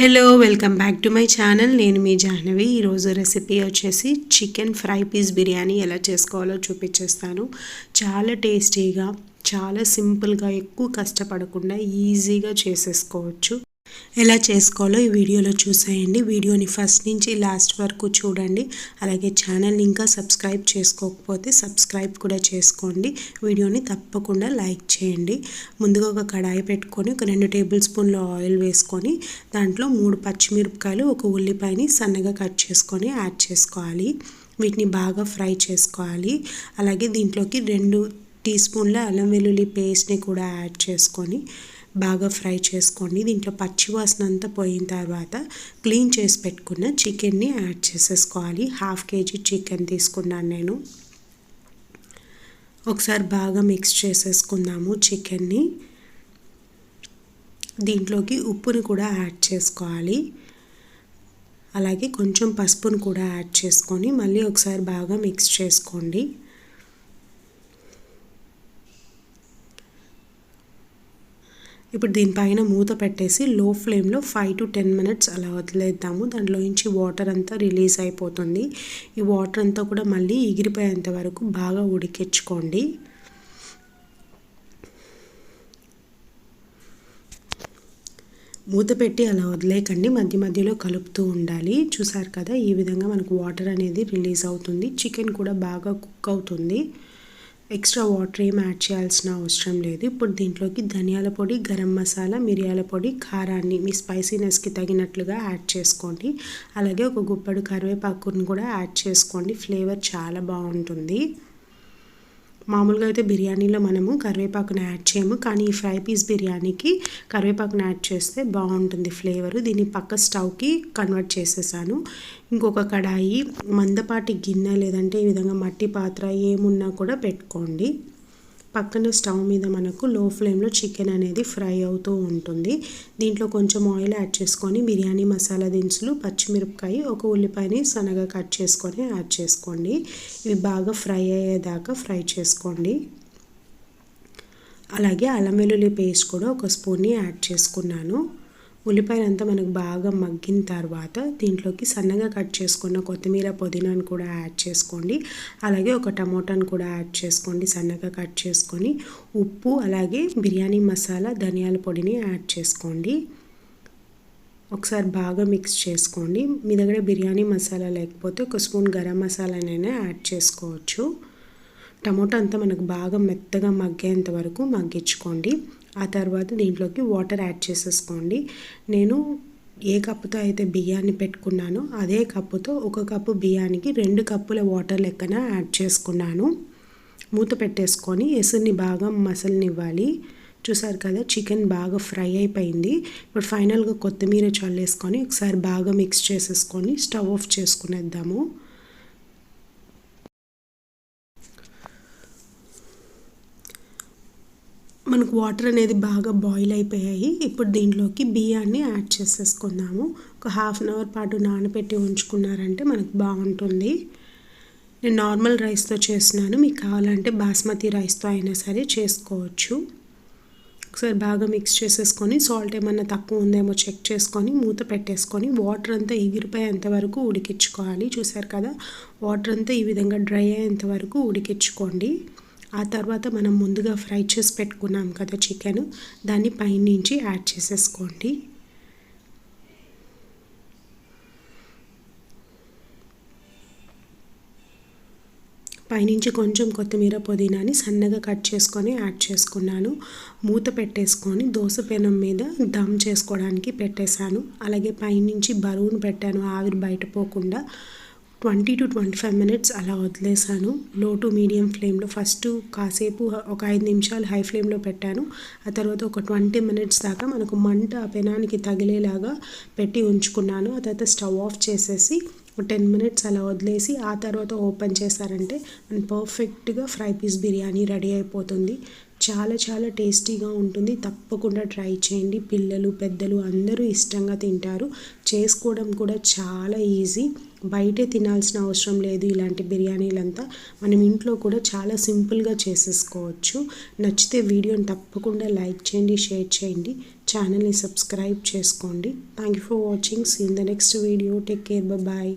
Hello welcome back to my channel నేను మీ జాహ్నవి. ఈరోజు రెసిపీ వచ్చేసి చికెన్ ఫ్రై పీస్ బిర్యానీ ఎలా చేసుకోవాలో చూపించేస్తాను. చాలా టేస్టీగా చాలా సింపుల్గా ఎక్కువ కష్టపడకుండా ఈజీగా చేసేసుకోవచ్చు. ఎలా చేసుకోవాలో ఈ వీడియోలో చూసేయండి. వీడియోని ఫస్ట్ నుంచి లాస్ట్ వరకు చూడండి. అలాగే ఛానల్ని ఇంకా సబ్స్క్రైబ్ చేసుకోకపోతే సబ్స్క్రైబ్ కూడా చేసుకోండి. వీడియోని తప్పకుండా లైక్ చేయండి. ముందుగా ఒక కడాయి పెట్టుకొని ఒక రెండు టేబుల్ స్పూన్ల ఆయిల్ వేసుకొని దాంట్లో మూడు పచ్చిమిరపకాయలు ఒక ఉల్లిపాయని సన్నగా కట్ చేసుకొని యాడ్ చేసుకోవాలి. వీటిని బాగా ఫ్రై చేసుకోవాలి. అలాగే దీంట్లోకి రెండు టీ స్పూన్ల అల్లం వెల్లుల్లి పేస్ట్ని కూడా యాడ్ చేసుకొని బాగా ఫ్రై చేసుకోండి దీంట్లో పచ్చివాసన అంతా పోయిన తర్వాత క్లీన్ చేసి పెట్టుకున్న చికెన్ని యాడ్ చేసేసుకోవాలి. హాఫ్ కేజీ చికెన్ తీసుకున్నాను నేను. ఒకసారి బాగా మిక్స్ చేసేసుకుందాము చికెన్ని. దీంట్లోకి ఉప్పుని కూడా యాడ్ చేసుకోవాలి. అలాగే కొంచెం పసుపును కూడా యాడ్ చేసుకొని మళ్ళీ ఒకసారి బాగా మిక్స్ చేసుకోండి. ఇప్పుడు దీనిపైన మూత పెట్టేసి లో ఫ్లేమ్లో ఫైవ్ టు టెన్ మినిట్స్ అలా వదిలేద్దాము. దాంట్లో నుంచి వాటర్ అంతా రిలీజ్ అయిపోతుంది. ఈ వాటర్ అంతా కూడా మళ్ళీ ఎగిరిపోయేంత వరకు బాగా ఉడికించుకోండి. మూత పెట్టి అలా వదిలేకండి మధ్య మధ్యలో కలుపుతూ ఉండాలి. చూసారు కదా ఈ విధంగా మనకు వాటర్ అనేది రిలీజ్ అవుతుంది. చికెన్ కూడా బాగా కుక్ అవుతుంది. ఎక్స్ట్రా వాటర్ ఏం యాడ్ చేయాల్సిన అవసరం లేదు. ఇప్పుడు దీంట్లోకి ధనియాల పొడి గరం మసాలా మిరియాల పొడి కారాన్ని మీ స్పైసీనెస్కి తగినట్లుగా యాడ్ చేసుకోండి. అలాగే ఒక గుప్పడు కరివేపాకుని కూడా యాడ్ చేసుకోండి. ఫ్లేవర్ చాలా బాగుంటుంది. మామూలుగా అయితే బిర్యానీలో మనము కరివేపాకును యాడ్ చేయము కానీ ఈ ఫ్రై పీస్ బిర్యానీకి కరివేపాకును యాడ్ చేస్తే బాగుంటుంది ఫ్లేవర్. దీన్ని పక్క స్టవ్కి కన్వర్ట్ చేసేసాను. ఇంకొక కడాయి మందపాటి గిన్నె లేదంటే ఈ విధంగా మట్టి పాత్ర ఏమున్నా కూడా పెట్టుకోండి. పక్కన స్టవ్ మీద మనకు లో ఫ్లేమ్లో చికెన్ అనేది ఫ్రై అవుతూ ఉంటుంది. దీంట్లో కొంచెం ఆయిల్ యాడ్ చేసుకొని బిర్యానీ మసాలా దినుసులు పచ్చిమిరపకాయ ఒక ఉల్లిపాయని సన్నగా కట్ చేసుకొని యాడ్ చేసుకోండి. ఇవి బాగా ఫ్రై అయ్యేదాకా ఫ్రై చేసుకోండి. అలాగే అల్లం వెల్లుల్లి పేస్ట్ కూడా ఒక స్పూన్ని యాడ్ చేసుకున్నాను. ఉల్లిపాయలంతా మనకు బాగా మగ్గిన తర్వాత దీంట్లోకి సన్నగా కట్ చేసుకున్న కొత్తిమీర పుదీనాను కూడా యాడ్ చేసుకోండి. అలాగే ఒక టమోటాను కూడా యాడ్ చేసుకోండి సన్నగా కట్ చేసుకొని. ఉప్పు అలాగే బిర్యానీ మసాలా ధనియాల పొడిని యాడ్ చేసుకోండి. ఒకసారి బాగా మిక్స్ చేసుకోండి. మీ దగ్గర బిర్యానీ మసాలా లేకపోతే ఒక స్పూన్ గరం మసాలానైనా యాడ్ చేసుకోవచ్చు. టమోటా అంతా మనకు బాగా మెత్తగా మగ్గేంత వరకు మగ్గించుకోండి. ఆ తర్వాత దీంట్లోకి వాటర్ యాడ్ చేసేసుకోండి. నేను ఏ కప్పుతో అయితే బియ్యాన్ని పెట్టుకున్నానో అదే కప్పుతో ఒక కప్పు బియ్యానికి రెండు కప్పుల వాటర్ లెక్కన యాడ్ చేసుకున్నాను. మూత పెట్టేసుకొని ఎసురుని బాగా మసలనివ్వాలి. చూసారు కదా చికెన్ బాగా ఫ్రై అయిపోయింది. ఇప్పుడు ఫైనల్గా కొత్తిమీర చల్లేసుకొని ఒకసారి బాగా మిక్స్ చేసేసుకొని స్టవ్ ఆఫ్ చేసుకునేద్దాము. మనకు వాటర్ అనేది బాగా బాయిల్ అయిపోయాయి. ఇప్పుడు దీంట్లోకి బియ్యాన్ని యాడ్ చేసేసుకుందాము. ఒక హాఫ్ అన్ అవర్ పాటు నానబెట్టి ఉంచుకున్నారంటే మనకు బాగుంటుంది. నేను నార్మల్ రైస్తో చేస్తున్నాను. మీకు కావాలంటే బాస్మతి రైస్తో అయినా సరే చేసుకోవచ్చు. ఒకసారి బాగా మిక్స్ చేసేసుకొని సాల్ట్ ఏమన్నా తక్కువ ఉందేమో చెక్ చేసుకొని మూత పెట్టేసుకొని వాటర్ అంతా ఎగిరిపోయేంత వరకు ఉడికించుకోవాలి. చూసారు కదా? వాటర్ అంతా ఈ విధంగా డ్రై అయ్యేంత వరకు ఉడికించుకోండి. ఆ తర్వాత మనం ముందుగా ఫ్రై చేసి పెట్టుకున్నాం కదా చికెన్. దాన్ని పైనుంచి యాడ్ చేసేసుకోండి. పైనుంచి కొంచెం కొత్తిమీర పుదీనాని సన్నగా కట్ చేసుకొని యాడ్ చేసుకున్నాను. మూత పెట్టేసుకొని దోశ పెనం మీద దమ్ చేసుకోవడానికి పెట్టేశాను. అలాగే పైనుంచి బరువును పెట్టాను. ఆవిరి బయట పోకుండా twenty to twenty five minutes అలా వదిలేసాను లో టు మీడియం ఫ్లేమ్లో ఫస్ట్ కాసేపు ఒక ఐదు నిమిషాలు హై ఫ్లేమ్లో పెట్టాను. ఆ తర్వాత ఒక ట్వంటీ మినిట్స్ దాకా మనకు మంట ఆ పెనానికి తగిలేలాగా పెట్టి ఉంచుకున్నాను. ఆ తర్వాత స్టవ్ ఆఫ్ చేసేసి ఒక టెన్ మినిట్స్ అలా వదిలేసి ఆ తర్వాత ఓపెన్ చేశారంటే మన పర్ఫెక్ట్గా ఫ్రై పీస్ బిర్యానీ రెడీ అయిపోతుంది. చాలా చాలా టేస్టీగా ఉంటుంది. తప్పకుండా ట్రై చేయండి. పిల్లలు పెద్దలు అందరూ ఇష్టంగా తింటారు. చేసుకోవడం కూడా చాలా ఈజీ. బయటే తినాల్సిన అవసరం లేదు ఇలాంటి బిర్యానీలంతా. మనం ఇంట్లో కూడా చాలా సింపుల్గా చేసేసుకోవచ్చు. నచ్చితే వీడియోని తప్పకుండా లైక్ చేయండి షేర్ చేయండి. ఛానల్ని సబ్స్క్రైబ్ చేసుకోండి. Thank you for watching. See in the next video. Take care. Bye